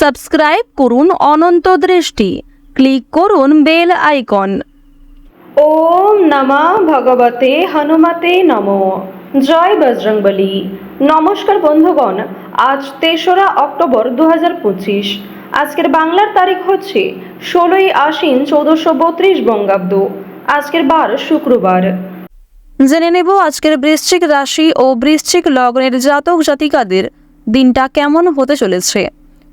Subscribe করুন অনন্ত দৃষ্টি। Click করুন বেল আইকন। ওম নমঃ ভগবতে হনুমতে নমো। জয় বজরংবলী। নমস্কার বন্ধুগণ আজ তেসরা অক্টোবর দু আজকের বাংলার তারিখ হচ্ছে ষোলোই আশ্বিন চৌদ্দশো বত্রিশ বঙ্গাব্দ। আজকের বার শুক্রবার। জেনে নেব আজকের বৃশ্চিক রাশি ও বৃশ্চিক লগ্নের জাতক জাতিকাদের দিনটা কেমন হতে চলেছে।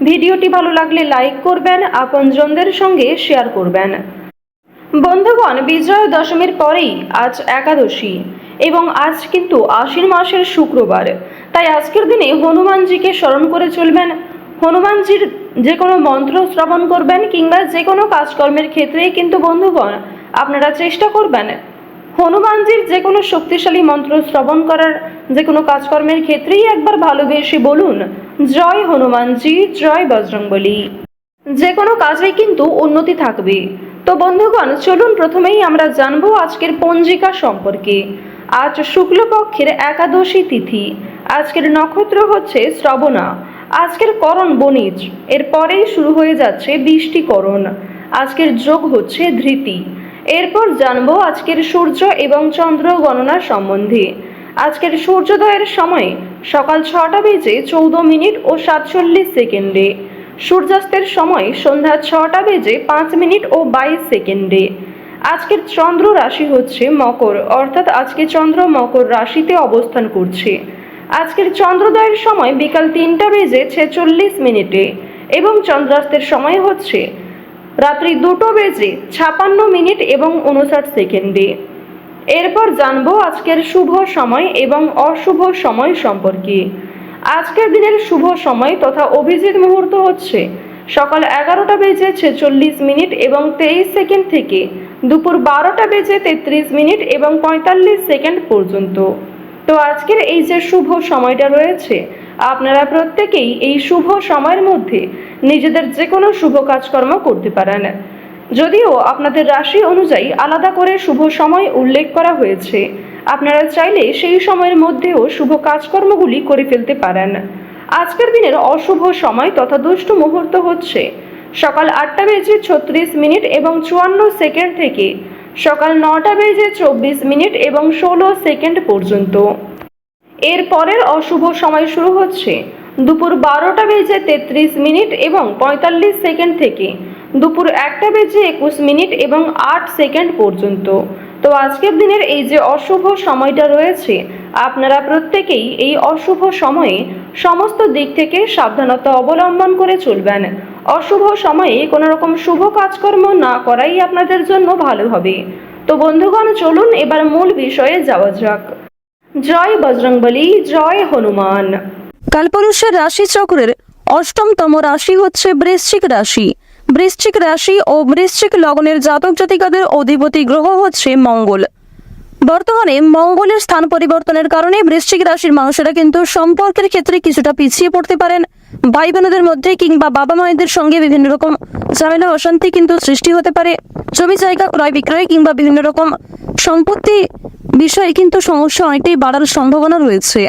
ভিডিওটি ভালো লাগলে লাইক করবেন, আপনজনদের সঙ্গে শেয়ার করবেন। বন্ধুগণ, বিজয়া দশমীর পরেই আজ একাদশী এবং আজ কিন্তু আশ্বিন মাসের শুক্রবার। তাই আজকের দিনে হনুমানজিকে স্মরণ করে চলবেন। হনুমানজির যে কোনো মন্ত্র শ্রবণ করবেন কিংবা যে কোনো কাজকর্মের ক্ষেত্রেই কিন্তু বন্ধুগণ, আপনারা চেষ্টা করবেন হনুমানজির যে কোনো শক্তিশালী মন্ত্র শ্রবণ করার। যে কোনো কাজকর্মের ক্ষেত্রেই একবার ভালোবেসে বলুন জয় হনুমানজি জয় বজরংবলী। যে কোনো কাজেই কিন্তু উন্নতি থাকবে। তো বন্ধুগণ, চলুন প্রথমেই আমরা জানব আজকের পঞ্জিকা সম্পর্কে। আজ শুক্লপক্ষের একাদশী তিথি। আজকের নক্ষত্র হচ্ছে শ্রবণা। আজকের করণ বণিজ। এরপরেই শুরু হয়ে যাচ্ছে বৃষ্টিকরণ। আজকের যোগ হচ্ছে ধৃতি। এরপর জানব আজকের সূর্য এবং চন্দ্র গণনা সম্বন্ধে। আজকের সূর্যোদয়ের সময় সকাল ছটা বেজে চৌদ্দ মিনিট ও সাতচল্লিশ সেকেন্ডে। সূর্যাস্তের সময় সন্ধ্যা ছটা বেজে পাঁচ মিনিট ও বাইশ সেকেন্ডে। আজকের চন্দ্র রাশি হচ্ছে মকর, অর্থাৎ আজকে চন্দ্র মকর রাশিতে অবস্থান করছে। আজকের চন্দ্রোদয়ের সময় বিকাল তিনটা বেজে ছেচল্লিশ মিনিটে এবং চন্দ্রাস্তের সময় হচ্ছে রাত্রি দুটো বেজে ছাপান্ন মিনিট এবং উনষাট সেকেন্ডে। এরপর জানব আজকের শুভ সময় এবং অশুভ সময় সম্পর্কে। আজকের দিনের শুভ সময় তথা অভিজিৎ মুহূর্ত হচ্ছে সকাল এগারোটা বেজে ছেচল্লিশ মিনিট এবং তেইশ সেকেন্ড থেকে দুপুর বারোটা বেজে তেত্রিশ মিনিট এবং পঁয়তাল্লিশ সেকেন্ড পর্যন্ত। তো আজকের এই যে শুভ সময়টা রয়েছে, আপনারা প্রত্যেকেই এই শুভ সময়ের মধ্যে নিজেদের যে কোনো শুভ কাজকর্ম করতে পারেন। যদিও আপনাদের রাশি অনুযায়ী আলাদা করে শুভ সময় উল্লেখ করা হয়েছে। আপনারা চাইলে সেই সময়ের মধ্যেও শুভ কাজকর্মগুলি করে ফেলতে পারেন। আজকের দিনের অশুভ সময় তথা দুষ্ট মুহূর্ত হচ্ছে। সকাল আটটা বেজে ছত্রিশ মিনিট এবং চুয়ান্ন সেকেন্ড থেকে সকাল নটা বেজে চব্বিশ মিনিট এবং ষোলো সেকেন্ড পর্যন্ত। এর পরের অশুভ সময় শুরু হচ্ছে দুপুর বারোটা বেজে তেত্রিশ মিনিট এবং পঁয়তাল্লিশ সেকেন্ড থেকে দুপুর একটা বেজে একুশ মিনিট এবং আট সেকেন্ড পর্যন্ত। তো আজকের দিনের এই যে অশুভ সময়টা রয়েছে, আপনারা প্রত্যেকেই এই অশুভ সময়ে সমস্ত দিক থেকে সাবধানতা অবলম্বন করে চলবেন। অশুভ সময়ে কোনো রকম শুভ কাজকর্ম না করাই আপনাদের জন্য ভালো হবে। তো বন্ধুগণ, চলুন এবার মূল বিষয়ে যাওয়া যাক। জয় বজরংবলী, জয় হনুমান। কালপুরুষের রাশি চক্রের অষ্টমতম রাশি হচ্ছে বৃশ্চিক রাশি। বৃশ্চিক রাশি ও বৃশ্চিক লগ্নের জাতক জাতিকাদের অধিপতি গ্রহ হচ্ছে মঙ্গল। বর্তমানে মঙ্গলের স্থান পরিবর্তনের কারণে বৃশ্চিক রাশির মানুষেরা কিন্তু সম্পর্কের ক্ষেত্রে কিছুটা পিছিয়ে পড়তে পারেন। ভাই বোনদের মধ্যে কিংবা বাবা মায়েদের সঙ্গে বিভিন্ন রকম ঝামেলা, অশান্তি কিন্তু সৃষ্টি হতে পারে। জমি জায়গা, ক্রয় বিক্রয় কিংবা বিভিন্ন রকম সম্পত্তি বিষয়ে কিন্তু সমস্যা অনেকটাই বাড়ার সম্ভাবনা রয়েছে।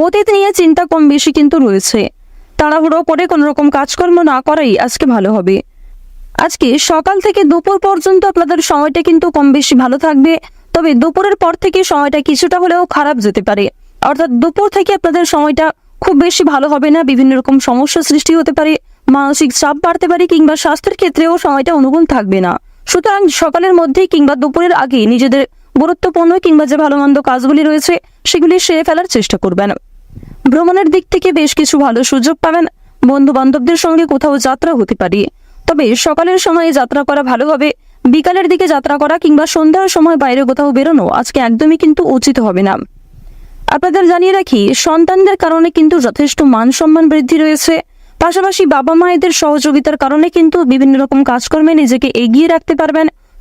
অতীত নিয়ে চিন্তা কম বেশি কিন্তু রয়েছে। তাড়াহুড়ো করে কোনো রকম কাজকর্ম না করাই আজকে ভালো হবে। আজকে সকাল থেকে দুপুর পর্যন্ত আপনাদের সময়টা কিন্তু কম বেশি ভালো থাকবে, তবে দুপুরের পর থেকে সময়টা কিছুটা হলেও খারাপ যেতে পারে। অর্থাৎ দুপুর থেকে আপনাদের সময়টা খুব বেশি ভালো হবে না, বিভিন্ন রকম সমস্যা সৃষ্টি হতে পারে, মানসিক চাপ বাড়তে পারে কিংবা স্বাস্থ্যের ক্ষেত্রেও সময়টা অনুকূল থাকবে না। সুতরাং সকালের মধ্যেই কিংবা দুপুরের আগে নিজেদের গুরুত্বপূর্ণ কিংবা যে ভালো মন্দ কাজগুলি রয়েছে, সেগুলি সেরে ফেলার চেষ্টা করবেন। ভ্রমণের দিক থেকে বেশ কিছু ভালো সুযোগ পাবেন। বন্ধু বান্ধবদের সঙ্গে কোথাও যাত্রা হতে পারে। তবে সকালের সময়ে যাত্রা করা ভালো হবে। বিকালের দিকে যাত্রা করা কিংবা সন্ধ্যার সময় বাইরে কোথাও বেরোনো আজকে একদমই কিন্তু উচিত হবে না। আপনাদের জানিয়ে রাখি, সন্তানদের কারণে কিন্তু যথেষ্ট মান সম্মান বৃদ্ধি রয়েছে। পাশাপাশি বাবা মায়েদের সহযোগিতার কারণে কিন্তু বিভিন্ন রকম কাজকর্মে নিজেকে এগিয়ে রাখতে পারবেন।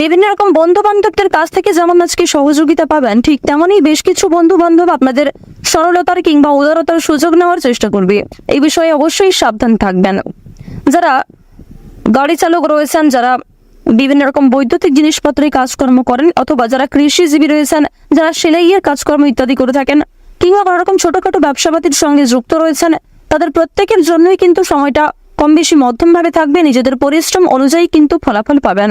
বিভিন্ন রকম বন্ধু বান্ধবদের কাছ থেকে যেমন আজকে সহযোগিতা পাবেন, ঠিক তেমনই বেশ কিছু বন্ধু বান্ধব আপনাদের সরলতার কিংবা উদারতার সুযোগ নেওয়ার চেষ্টা করবে। এই বিষয়ে অবশ্যই সাবধান থাকবেন। যারা গাড়ি চালক রয়েছেন, যারা বিভিন্ন রকম বৈদ্যুতিক জিনিসপত্রে কাজকর্ম করেন অথবা যারা কৃষিজীবী রয়েছেন, যারা সেলাইয়ের কাজকর্ম ইত্যাদি করে থাকেন কিংবা কোনো রকম ছোটোখাটো ব্যবসাপাতির সঙ্গে যুক্ত রয়েছেন, তাদের প্রত্যেকের জন্যই কিন্তু সময়টা কম বেশি মধ্যমভাবে থাকবে। নিজেদের পরিশ্রম অনুযায়ী কিন্তু ফলাফল পাবেন।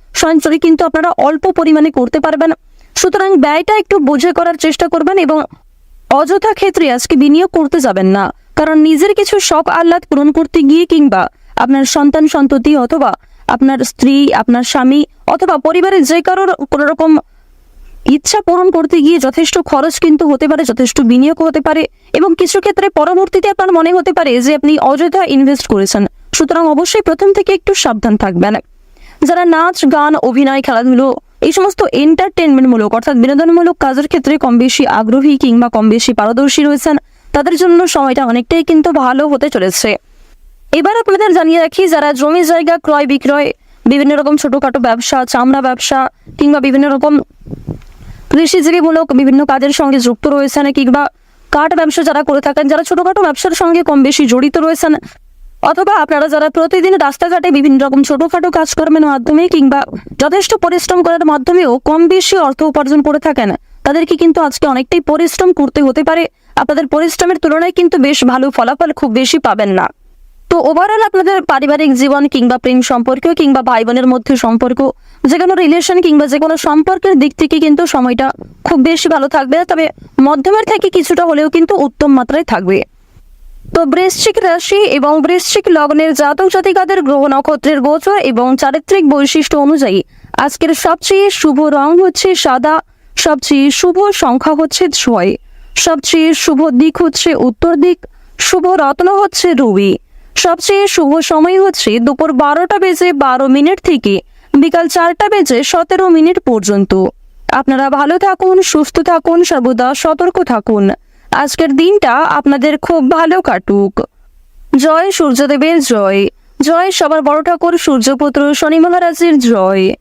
সঞ্চয় কিন্তু আপনারা অল্প পরিমাণে করতে পারবেন। সুতরাং ব্যয়টা একটু বুঝে করার চেষ্টা করবেন এবং অযথা ক্ষেত্রে আজকে বিনিয়োগ করতে যাবেন না। কারণ নিজের কিছু শখ আহ্লাদ পূরণ করতে গিয়ে কিংবা আপনার সন্তান সন্ততি অথবা আপনার স্ত্রী, আপনার স্বামী অথবা পরিবারের যে কারোর কোনো রকম ইচ্ছা পূরণ করতে গিয়ে যথেষ্ট খরচ কিন্তু হতে পারে, যথেষ্ট বিনিয়োগ হতে পারে এবং কিছু ক্ষেত্রে পরবর্তীতে আপনার মনে হতে পারে যে আপনি অযথা ইনভেস্ট করেছেন। সুতরাং অবশ্যই প্রথম থেকে একটু সাবধান থাকবেন। যারা নাচ, গান, অভিনয়, খেলাধুলো এই সমস্ত এন্টারটেনমেন্টমূলক অর্থাৎ বিনোদনমূলক কাজের ক্ষেত্রে কম বেশি আগ্রহী কিংবা কম বেশি পারদর্শী রয়েছেন, তাদের জন্য সময়টা অনেকটাই কিন্তু ভালো হতে চলেছে। এবার আপনাদের জানিয়ে রাখি, যারা জমি জায়গা ক্রয় বিক্রয়, বিভিন্ন রকম ছোটখাটো ব্যবসা, চামড়া ব্যবসা কিংবা বিভিন্ন রকম কৃষিজীবীমূলক বিভিন্ন কাজের সঙ্গে যুক্ত রয়েছেন কিংবা কাঠ ব্যবসা যারা করে থাকেন, যারা ছোটখাটো ব্যবসার সঙ্গে কম বেশি জড়িত রয়েছেন অথবা আপনারা যারা প্রতিদিন রাস্তাঘাটে বিভিন্ন রকম ছোটখাটো কাজকর্মের মাধ্যমে কিংবা যথেষ্ট পরিশ্রম করার মাধ্যমেও কম বেশি অর্থ উপার্জন করে থাকেন, তাদেরকে কিন্তু আজকে অনেকটাই পরিশ্রম করতে হতে পারে। আপনাদের পরিশ্রমের তুলনায় কিন্তু বেশ ভালো ফলাফল খুব বেশি পাবেন না। তো ওভারঅল আপনাদের পারিবারিক জীবন কিংবা প্রেম সম্পর্ক কিংবা ভাই বোনের মধ্যে সম্পর্ক, যে কোনো রিলেশন কিংবা যে কোনো সম্পর্কের দিক থেকে কিন্তু সময়টা খুব বেশি ভালো থাকবে তবে মধ্যমের থেকে কিছুটা হলেও কিন্তু উত্তম মাত্রায় থাকবে। তো বৃশ্চিক রাশি এবং বৃশ্চিক লগ্নের জাতক জাতিকাদের গ্রহ নক্ষত্রের গোচর এবং চারিত্রিক বৈশিষ্ট্য অনুযায়ী আজকের সবচেয়ে শুভ রং হচ্ছে সাদা, সবচেয়ে শুভ সংখ্যা হচ্ছে ছয়, সবচেয়ে শুভ দিক হচ্ছে উত্তর দিক, শুভ রত্ন হচ্ছে রুবি, সবচেয়ে শুভ সময় হচ্ছে দুপুর বারোটা বেজে বারো মিনিট থেকে বিকাল চারটা বেজে সতেরো মিনিট পর্যন্ত। আপনারা ভালো থাকুন, সুস্থ থাকুন, সর্বদা সতর্ক থাকুন। আজকের দিনটা আপনাদের খুব ভালো কাটুক। জয় সূর্যদেবের জয়। জয় সবার বড় ঠাকুর, সূর্যপুত্র, শনি মহারাজের জয়।